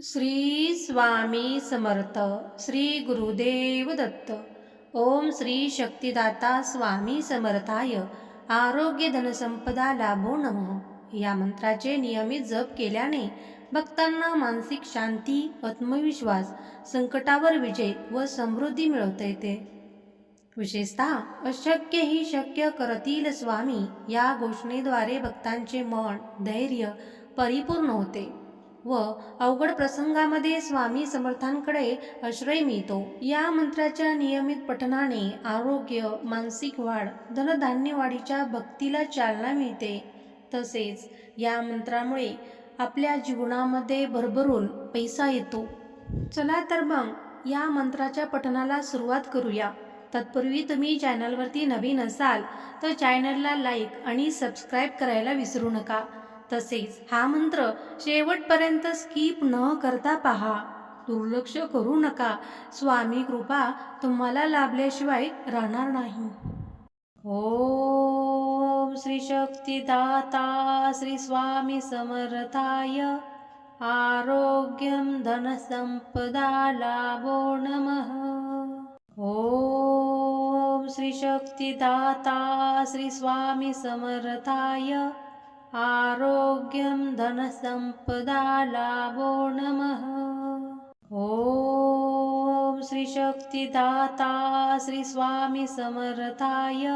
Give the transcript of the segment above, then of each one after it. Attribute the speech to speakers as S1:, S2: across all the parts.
S1: श्री स्वामी समर्थ श्री गुरुदेव दत्त. ओम श्री शक्तिदाता स्वामी समर्थाय. आरोग्य धनसंपदा लाभो नमः. या मंत्राचे नियमित जप केल्याने भक्तांना मानसिक शांती आत्मविश्वास संकटावर विजय व समृद्धी मिळवता येते. विशेषतः अशक्य ही शक्य करतील स्वामी या घोषणेद्वारे भक्तांचे मन धैर्य परिपूर्ण होते. व अवघड प्रसंगामध्ये स्वामी समर्थांकडे आश्रय मिळतो. या मंत्राच्या नियमित पठनाने आरोग्य मानसिक वाढ धनधान्य वाढीच्या भक्तीला चालना मिळते. तसेच या मंत्रामुळे आपल्या जीवनामध्ये भरभरून पैसा येतो. चला तर मग या मंत्राच्या पठनाला सुरुवात करूया. तत्पूर्वी तुम्ही चॅनलवरती नवीन असाल तर चॅनलला लाईक आणि सबस्क्राईब करायला विसरू नका. तसेच हा मंत्र शेवटपर्यंत स्किप न करता पहा. दुर्लक्ष करू नका. स्वामी कृपा तुम्हाला लाभल्याशिवाय राहणार नाही. ओ श्रीशक्तिदाता श्री स्वामी समर्थाय. आरोग्यं धनसंपदा लाभो नमः. ॐ श्री श्री स्वामी समर्थाय. आरोग्यं धनसंपदा लाभो नमः। ॐ श्री शक्तिदाता श्री स्वामी समर्थाय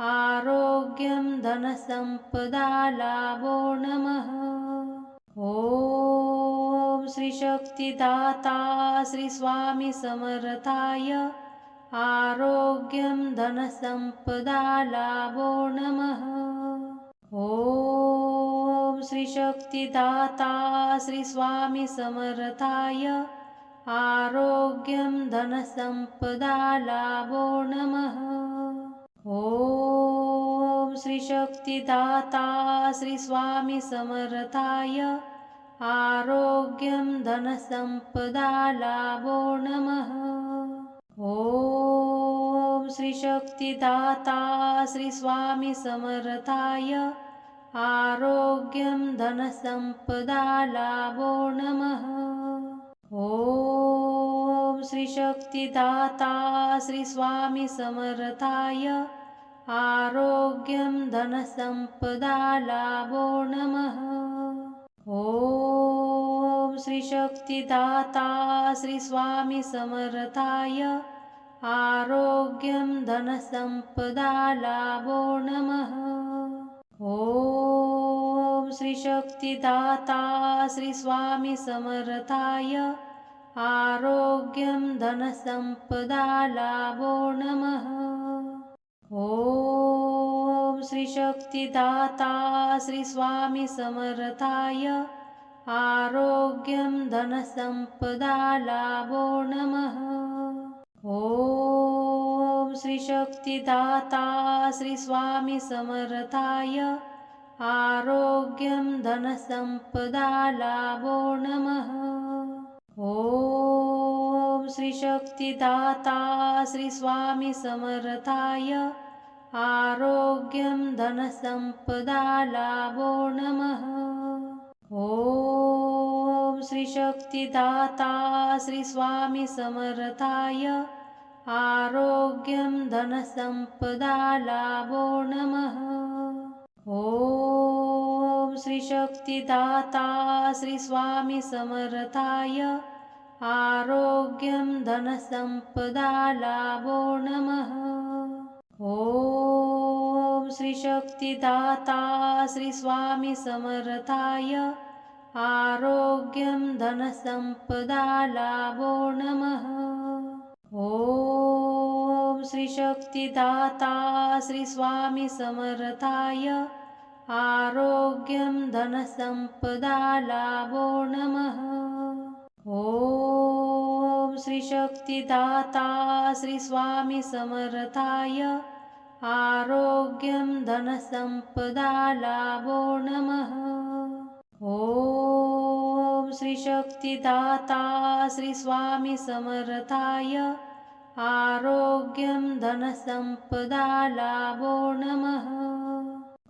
S1: आरोग्यं धनसंपदा लाभो नमः। ॐ श्री शक्तिदाता श्री स्वामी समर्थाय आरोग्यं धनसंपदा लाभो नमः ॐ श्री शक्तिदाता श्री स्वामी समर्थाय आरोग्यं धनसंपदा लाभो नमः। ॐ श्री शक्तिदाता श्री स्वामी समर्थाय आरोग्यं धनसंपदा लाभो नमः। ॐ श्री शक्तिदाता श्री स्वामी समर्थाय आरोग्यं धनसंपदा लाभो नमः। ॐ श्री शक्तिदाता श्री स्वामी समर्थाय आरोग्यं धनसंपदा लाभो नमः। ॐ श्री शक्तिदाता श्री स्वामी समर्थाय आरोग्यं धनसंपदा लाभो नमः ॐ श्री शक्तिदाता श्री स्वामी समर्थाय आरोग्यं धनसंपदा लाभो नमः। ॐ श्री शक्तिदाता श्री स्वामी समर्थाय आरोग्यं धनसंपदा लाभो नमः। ॐ श्री शक्तिदाता श्री स्वामी समर्थाय आरोग्यं धनसंपदा लाभो नमः। ॐ श्री शक्तिदाता श्री स्वामी समर्थाय आरोग्यं धनसंपदा लाभो नमः। ॐ श्री शक्तिदाता श्री स्वामी समर्थाय आरोग्यं धनसंपदा लाभो नमः। ॐ श्री शक्तिदाता श्री स्वामी समर्थाय आरोग्यं धनसंपदा लाभो नमः। ॐ श्री शक्तिदाता श्री स्वामी समर्थाय आरोग्यं धनसंपदा लाभो नमः ॐ श्री शक्तिदाता श्री स्वामी समर्थाय आरोग्यं धनसंपदा लाभो नमः। ॐ श्री शक्तिदाता श्री स्वामी समर्थाय आरोग्यं धनसंपदा लाभो नमः। ॐ श्री शक्तिदाता श्री स्वामी समर्थाय। आरोग्यं धनसंपदा लाभो नमः।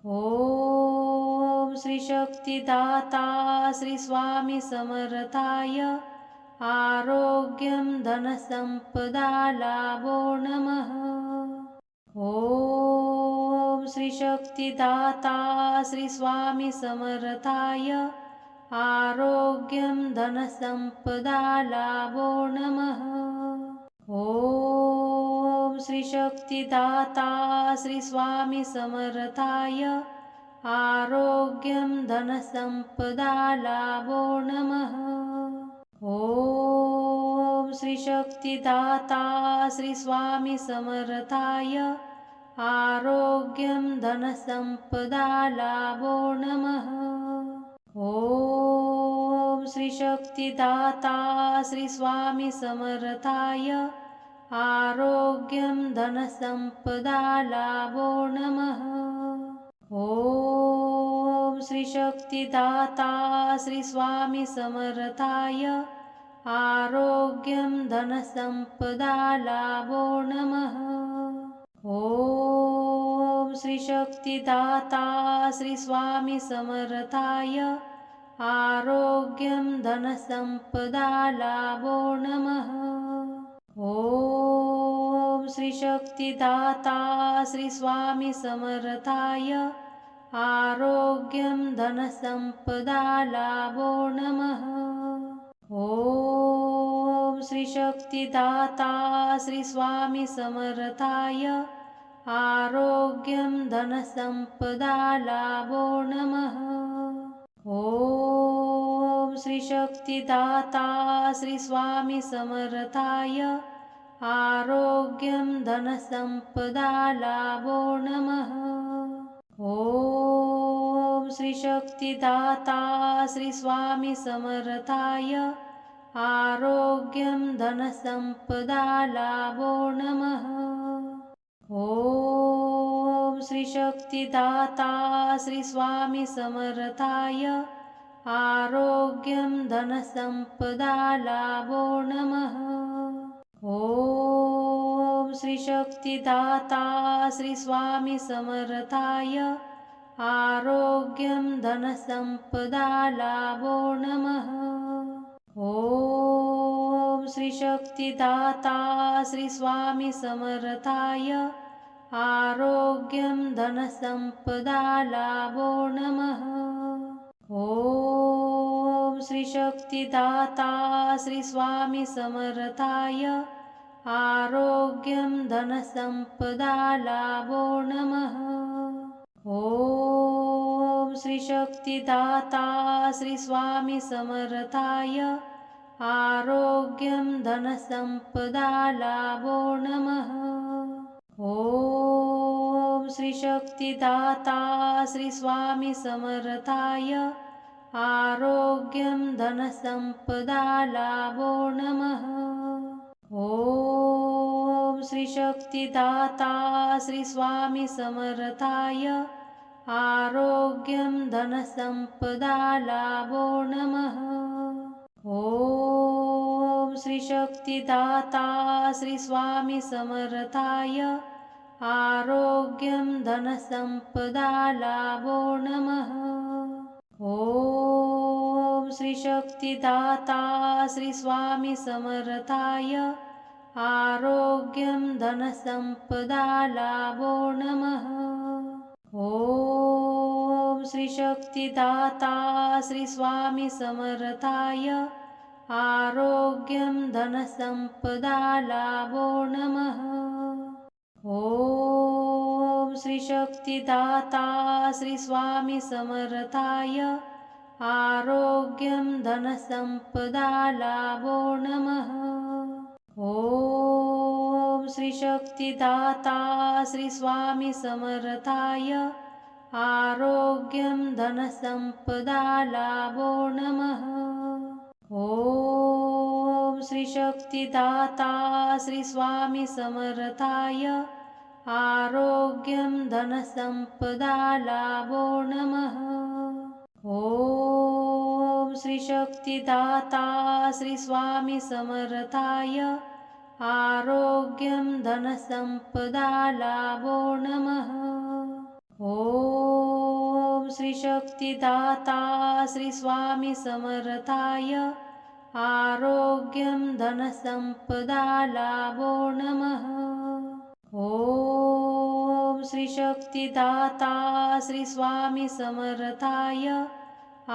S1: ॐ श्री शक्तिदाता श्री स्वामी समर्थाय। आरोग्यं धनसम्पदा लाभो नमः। ॐ श्री शक्तिदाता श्री स्वामी समर्थाय आरोग्यं धनसम्पदा लाभो नमः। ॐ श्री शक्तिदाता श्री स्वामी समर्थाय आरोग्यं धनसम्पदा लाभो नमः। ॐ श्री शक्तिदाता श्री स्वामी समर्थाय आरोग्यं धनसम्पदा लाभो नमः ॐ श्री शक्तिदाता श्री स्वामी समर्थाय आरोग्यं धनसम्पदा लाभो नमः। ॐ श्री शक्तिदाता श्री स्वामी समर्थाय आरोग्यं धनसम्पदा लाभो नमः। ॐ श्री शक्तिदाता श्री स्वामी समर्थाय आरोग्यं धनसम्पदा लाभो नमः। ॐ श्री शक्तिदाता श्री स्वामी समर्थाय आरोग्यं धनसम्पदा लाभो नमः। ॐ श्री शक्तिदाता श्री स्वामी समर्थाय आरोग्यं धनसम्पदा लाभो नमः। ॐ श्री शक्तिदाता श्री स्वामी समर्थाय आरोग्यं धनसम्पदा लाभो नमः। ॐ श्री शक्तिदाता श्री स्वामी समर्थाय आरोग्यं धनसम्पदा लाभो नमः। ॐ श्री शक्तिदाता श्री स्वामी समर्थाय आरोग्यं धनसम्पदा लाभो नमः। ॐ श्री शक्तिदाता श्री स्वामी समर्थाय आरोग्यं धनसम्पदा लाभो नमः। ॐ श्री शक्तिदाता श्री स्वामी समर्थाय आरोग्यं धनसम्पदा लाभो नमः। ॐ श्री शक्तिदाता श्री स्वामी समर्थाय आरोग्यं धनसम्पदा लाभो नमः। ॐ श्री शक्तिदाता श्री स्वामी समर्थाय आरोग्यं धनसम्पदा लाभो नमः ॐ श्री शक्तिदाता श्री स्वामी समर्थाय आरोग्यं धनसम्पदा लाभो नमः। ॐ श्री शक्तिदाता श्री स्वामी समर्थाय आरोग्यं धनसम्पदा लाभो नमः ॐ श्री शक्तिदाता श्री स्वामी समर्थाय आरोग्यं धनसम्पदा लाभो नमः। ॐ श्री शक्तिदाता श्री स्वामी समर्थाय आरोग्यं धनसम्पदा लाभो नमः। ॐ श्री शक्तिदाता श्री स्वामी समर्थाय आरोग्यं धनसम्पदा लाभो नमः। ॐ श्री शक्तिदाता श्री स्वामी समर्थाय आरोग्यं धनसम्पदा लाभो नमः। ॐ श्री शक्तिदाता श्री स्वामी समर्थाय आरोग्यं धनसम्पदा लाभो नमः ॐ श्री शक्तिदाता श्री स्वामी समर्थाय आरोग्यं धनसम्पदा लाभो नमः। ॐ श्री शक्तिदाता श्री स्वामी समर्थाय आरोग्यं धनसम्पदा लाभो नमः। ॐ श्रीशक्तिदाता श्रीस्वामी समर्थाय आरोग्यं धनसम्पदा लाभो नमः। ॐ श्रीशक्तिदाता श्रीस्वामी समर्थाय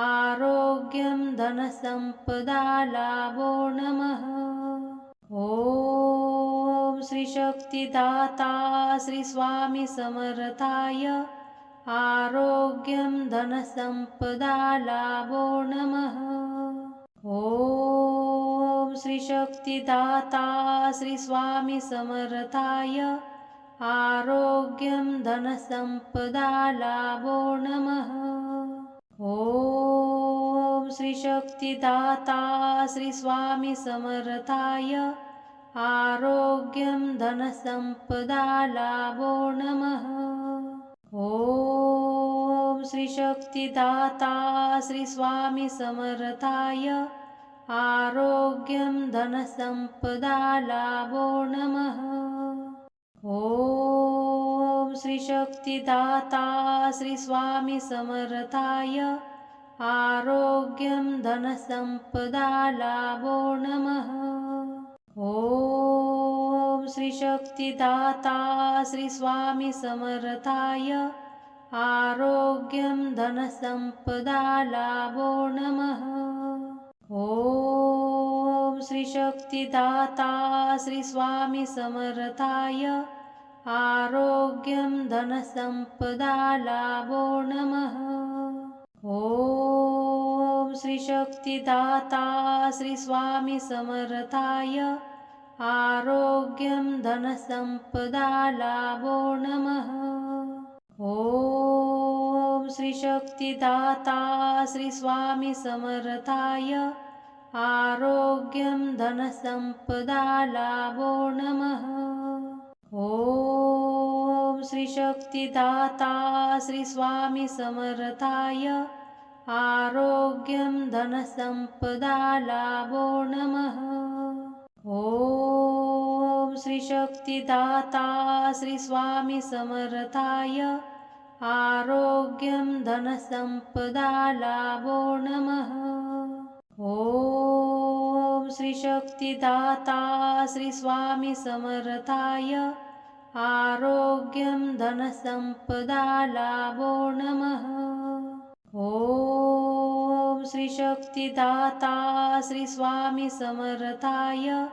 S1: आरोग्यं धनसम्पदा लाभो नमः। ॐ श्रीशक्तिदाता श्रीस्वामी समर्थाय आरोग्यं धनसम्पदा लाभो नमः ॐ श्रीशक्तिदाता श्रीस्वामी समर्थाय आरोग्यं धनसम्पदा लाभो नमः। ॐ श्रीशक्तिदाता श्रीस्वामी समर्थाय आरोग्यं धनसम्पदा लाभो नमः। ॐ श्रीशक्तिदाता श्रीस्वामी समर्थाय आरोग्यं धनसम्पदा लाभो नमः। ॐ श्रीशक्तिदाता श्रीस्वामी समर्थाय आरोग्यं धनसम्पदा लाभो नमः। ॐ श्रीशक्तिदाता श्रीस्वामी समर्थाय आरोग्यं धनसम्पदा लाभो नमः। ॐ श्रीशक्तिदाता श्रीस्वामी समर्थाय आरोग्यं धनसम्पदा लाभो नमः। ॐ श्रीशक्तिदाता श्रीस्वामी समर्थाय आरोग्यं धनसम्पदा लाभो नमः ॐ श्रीशक्तिदाता श्रीस्वामी समर्थाय आरोग्यं धनसम्पदा लाभो नमः। ॐ श्रीशक्तिदाता श्रीस्वामी समर्थाय आरोग्यं धनसम्पदा लाभो नमः। ॐ श्रीशक्तिदाता श्रीस्वामी समर्थाय आरोग्यं धनसम्पदा लाभो नमः। ॐ श्रीशक्तिदाता श्रीस्वामी समर्थाय आरोग्यं धनसम्पदा लाभो नमः। ॐ श्रीशक्तिदाता श्रीस्वामी समर्थाय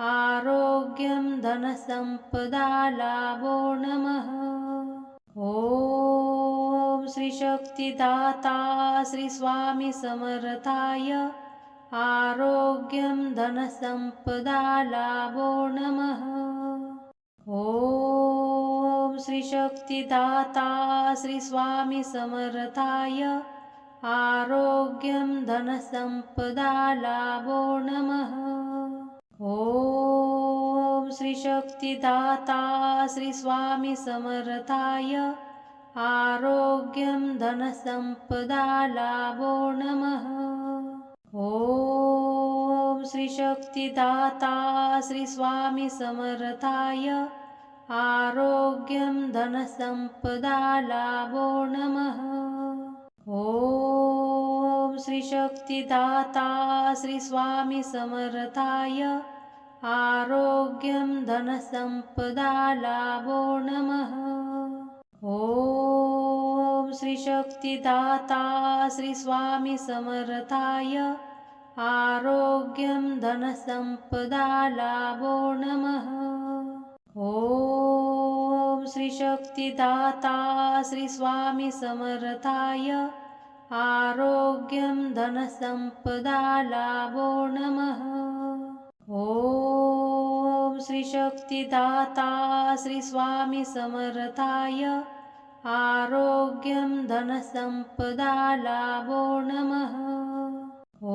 S1: आरोग्यं धनसम्पदा लाभो नमः। ॐ श्रीशक्तिदाता श्रीस्वामी समर्थाय आरोग्यं धनसम्पदा लाभो नमः। ॐ श्रीशक्तिदाता श्रीस्वामी समर्थाय आरोग्यं धनसम्पदा लाभो नमः ॐ श्रीशक्तिदाता श्रीस्वामी समर्थाय आरोग्यं धनसम्पदा लाभो नमः। ॐ श्रीशक्तिदाता श्रीस्वामी समर्थाय आरोग्यं धनसम्पदा लाभो नमः। ॐ श्रीशक्तिदाता श्रीस्वामी समर्थाय आरोग्यं धनसम्पदा लाभो नमः। ॐ श्रीशक्तिदाता श्रीस्वामी समर्थाय आरोग्यं धनसम्पदा लाभो नमः। ॐ श्रीशक्तिदाता श्रीस्वामी समर्थाय आरोग्यं धनसम्पदा लाभो नमः। ॐ श्रीशक्तिदाता श्रीस्वामी समर्थाय आरोग्यं धनसम्पदा लाभो नमः।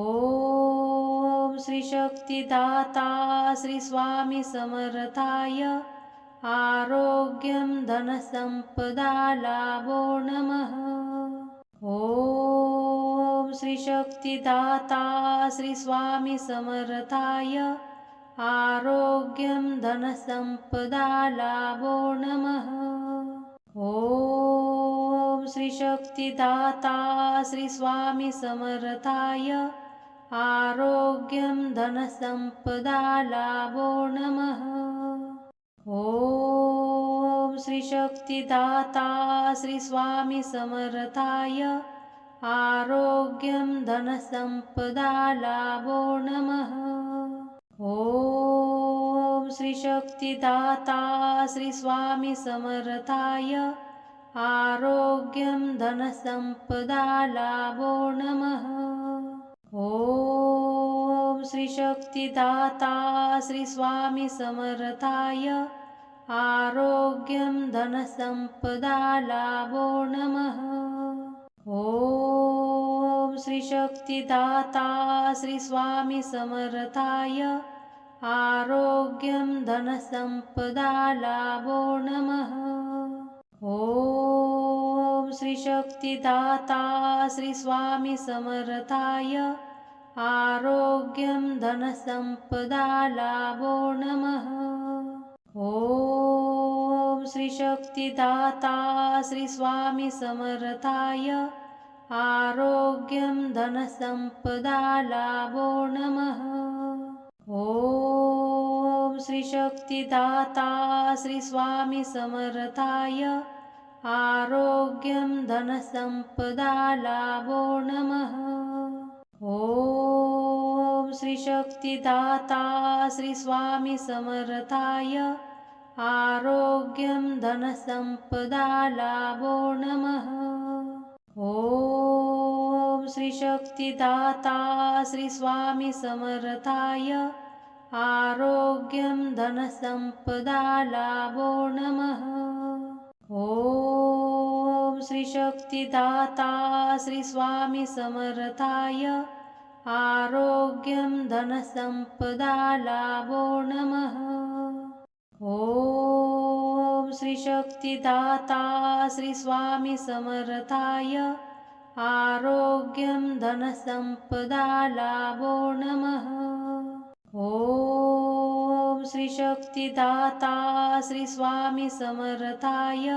S1: ॐ श्रीशक्तिदाता श्रीस्वामी समर्थाय आरोग्यं धनसम्पदा लाभो नमः ॐ श्रीशक्तिदाता श्रीस्वामी समर्थाय आरोग्यं धनसम्पदा लाभो नमः। ॐ श्री शक्तिदाता श्री स्वामी समर्थाय आरोग्यं धनसम्पदा लाभो नमः। ॐ श्री शक्तिदाता श्री स्वामी समर्थाय आरोग्यं धनसम्पदा लाभो नमः। ॐ श्री शक्तिदाता श्री स्वामी समर्थाय आरोग्यं धनसम्पदा लाभो नमः। ॐ श्री शक्तिदाता श्री स्वामी समर्थाय आरोग्यं धनसम्पदा लाभो नमः। ॐ श्री शक्तिदाता श्री स्वामी समर्थाय आरोग्यं धनसम्पदा लाभो नमः। ॐ श्री शक्तिदाता श्री स्वामी समर्थाय आरोग्यं धनसम्पदा लाभो नमः। ॐ श्री शक्तिदाता श्री स्वामी समर्थाय आरोग्यं धनसम्पदा लाभो नमः। ॐ श्री शक्तिदाता श्री स्वामी समर्थाय आरोग्यं धनसम्पदा लाभो नमः। ॐ श्री शक्तिदाता श्री स्वामी समर्थाय आरोग्यं धनसम्पदा लाभो नमः। ॐ श्री शक्तिदाता श्री स्वामी समर्थाय आरोग्यं धनसम्पदा लाभो नमः। ॐ श्री शक्तिदाता श्री स्वामी समर्थाय आरोग्यं धनसम्पदा लाभो नमः ॐ श्री शक्तिदाता श्री स्वामी समर्थाय आरोग्यं धनसम्पदा लाभो नमः। ॐ श्री शक्तिदाता श्री स्वामी समर्थाय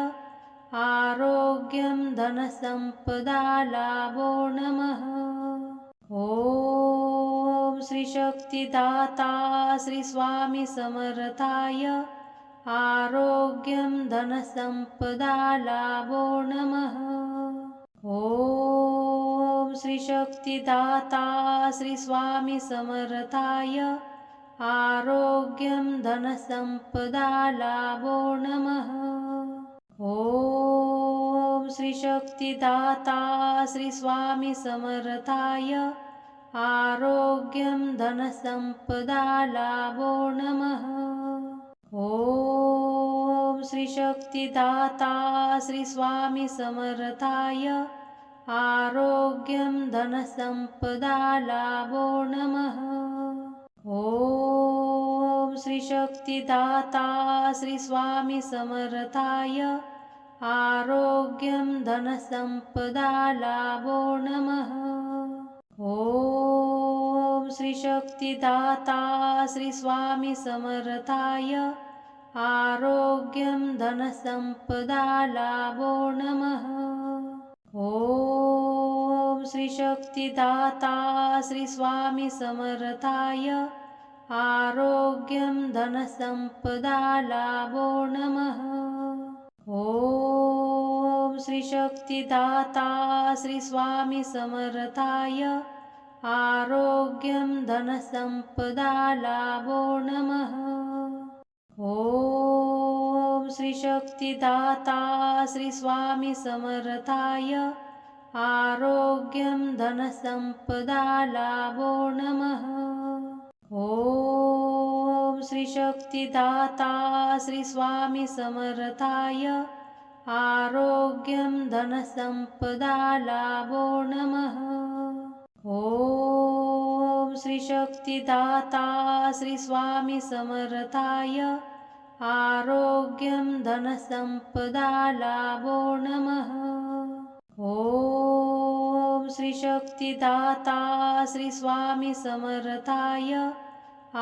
S1: आरोग्यं धनसम्पदा लाभो नमः। ॐ श्री शक्तिदाता श्री स्वामी समर्थाय आरोग्यं धनसम्पदा लाभो नमः। ॐ श्री शक्तिदाता श्री स्वामी समर्थाय आरोग्यं धनसम्पदा लाभो नमः। ॐ श्री शक्तिदाता श्री स्वामी समर्थाय आरोग्यं धनसम्पदा लाभो नमः ॐ श्री शक्तिदाता श्री स्वामी समर्थाय आरोग्यं धनसम्पदा लाभो नमः। ॐ श्री शक्तिदाता श्री स्वामी समर्थाय आरोग्यं धनसम्पदा लाभो नमः ॐ श्री शक्तिदाता श्री स्वामी समर्थाय आरोग्यं धनसम्पदा लाभो नमः। ॐ श्री शक्तिदाता श्री स्वामी समर्थाय आरोग्यं धनसम्पदा लाभो नमः। ॐ श्री शक्तिदाता श्री स्वामी समर्थाय आरोग्यं धनसम्पदा लाभो नमः। ॐ श्री शक्तिदाता श्री स्वामी समर्थाय आरोग्यं धनसम्पदा लाभो नमः। ॐ श्री शक्तिदाता श्री स्वामी समर्थाय आरोग्यं धनसम्पदा लाभो नमः। ॐ श्री शक्तिदाता श्री स्वामी समर्थाय आरोग्यं धनसम्पदा लाभो नमः। ॐ श्री शक्तिदाता श्री स्वामी समर्थाय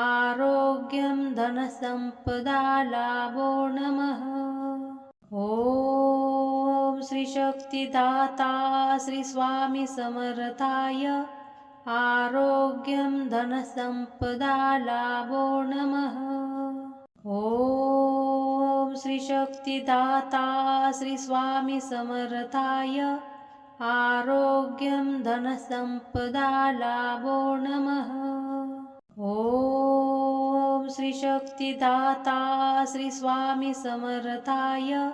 S1: आरोग्यं धनसम्पदा लाभो नमः शक्तिदाता श्रीशक्तिदाता समर्थाय. आरोग्यं धनसम्पदा लाभो नमः. ॐ श्रीशक्तिदाता श्रीस्वामी समर्थाय. आरोग्यं धनसम्पदा लाभो नमः. ॐ श्रीशक्तिदाता श्रीस्वामी समर्थाय.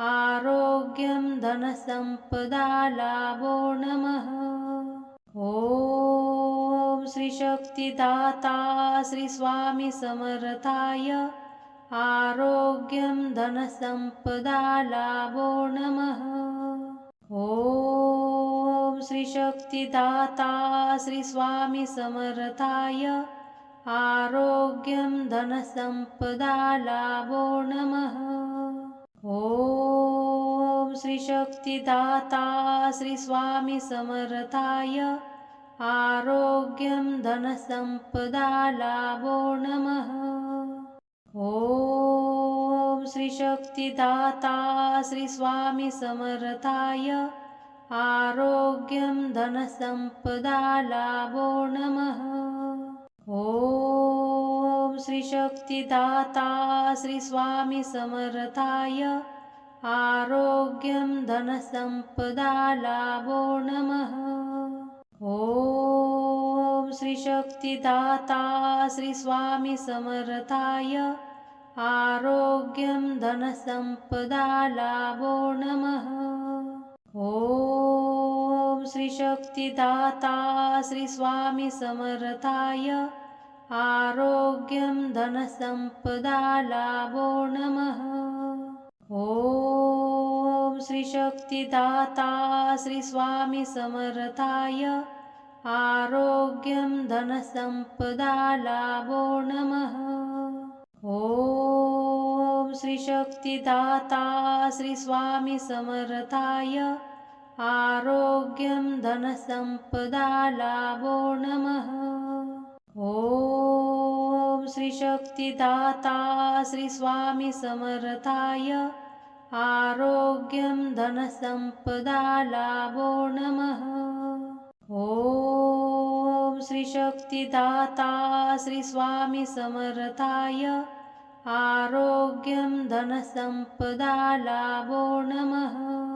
S1: आरोग्यं धनसम्पदा लाभो नमः। ॐ श्रीशक्तिदाता श्रीस्वामी समर्थाय आरोग्यं धनसम्पदा लाभो नमः। ॐ श्रीशक्तिदाता श्रीस्वामी समर्थाय आरोग्यं धनसम्पदा लाभो नमः ॐ श्रीशक्तिदाता श्रीस्वामी समर्थाय आरोग्यं धनसम्पदा लाभो नमः। ॐ श्रीशक्तिदाता श्रीस्वामी समर्थाय आरोग्यं धनसम्पदा लाभो नमः श्रीशक्तिदाता श्रीस्वामी समर्थाय आरोग्यं धनसम्पदा लाभो नमः। ॐ श्रीशक्तिदाता श्रीस्वामी समर्थाय आरोग्यं धनसम्पदा लाभो नमः। ॐ श्रीशक्तिदाता श्रीस्वामी समर्थाय आरोग्यं धनसम्पदा लाभो नमः। ॐ श्रीशक्तिदाता श्रीस्वामी समर्थाय आरोग्यं धनसम्पदा लाभो नमः। ॐ श्रीशक्तिदाता श्रीस्वामी समर्थाय आरोग्यं धनसम्पदा लाभो नमः ॐ श्रीशक्तिदाता श्रीस्वामी समर्थाय आरोग्यं धनसम्पदा लाभो नमः। ॐ श्रीशक्तिदाता श्रीस्वामी समर्थाय आरोग्यं धनसम्पदा लाभो नमः